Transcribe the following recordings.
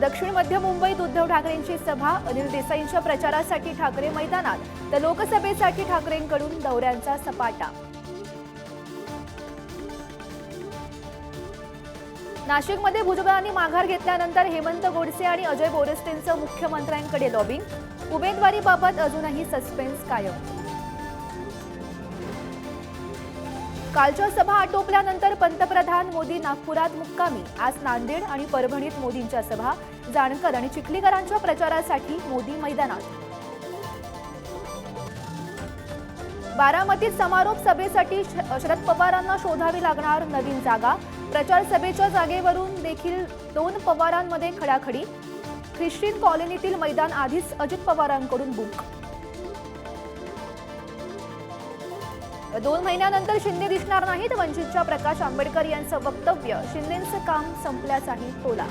दक्षिण मध्य मुंबईत उद्धव ठाकरेंची सभा अनिल देसाईंच्या प्रचारासाठी ठाकरे मैदानात तर लोकसभेसाठी ठाकरेंकडून दौऱ्यांचा सपाटा. नाशिकमध्ये भुजबळांनी माघार घेतल्यानंतर हेमंत गोडसे आणि अजय बोरस्टेंचं मुख्यमंत्र्यांकडे लॉबिंग उमेदवारीबाबत अजूनही सस्पेन्स कायम. कालच्या सभा आटोपल्यानंतर पंतप्रधान मोदी नागपुरात मुक्कामी. आज नांदेड आणि परभणीत मोदींच्या सभा. जानकर आणि चिखलीकरांच्या प्रचारासाठी मोदी मैदानात. बारामतीत समारोप सभेसाठी श- शरद पवारांना शोधावी लागणार नवीन जागा. प्रचार सभेच्या जागेवरून देखील दोन पवारांमध्ये खडाखडी. ख्रिश्चन कॉलनीतील मैदान आधीच अजित पवारांकडून बुक दोन महिन्यानंतर शिंदे दिसणार नाहीत. वंचितच्या प्रकाश आंबेडकर यांचं वक्तव्य शिंदेचं काम संपल्याचाही टोला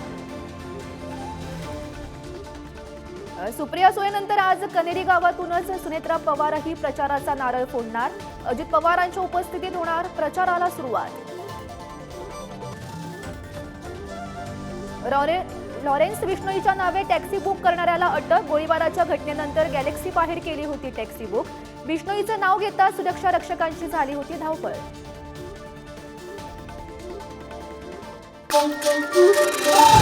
सुप्रिया सुळेनंतर आज कनेरी गावातूनच सुनेत्रा पवारही प्रचाराचा नारळ फोडणार. अजित पवारांच्या उपस्थितीत होणार प्रचाराला सुरुवात. लॉरेन्स बिश्नोईच्या नावे टॅक्सी बुक करणाऱ्याला अटक गोळीबाराच्या घटनेनंतर गॅलेक्सी बाहेर केली होती टॅक्सी बुक बिश्नोईचं नाव घेता सुरक्षा रक्षकांची झाली होती धावपळ Thank you.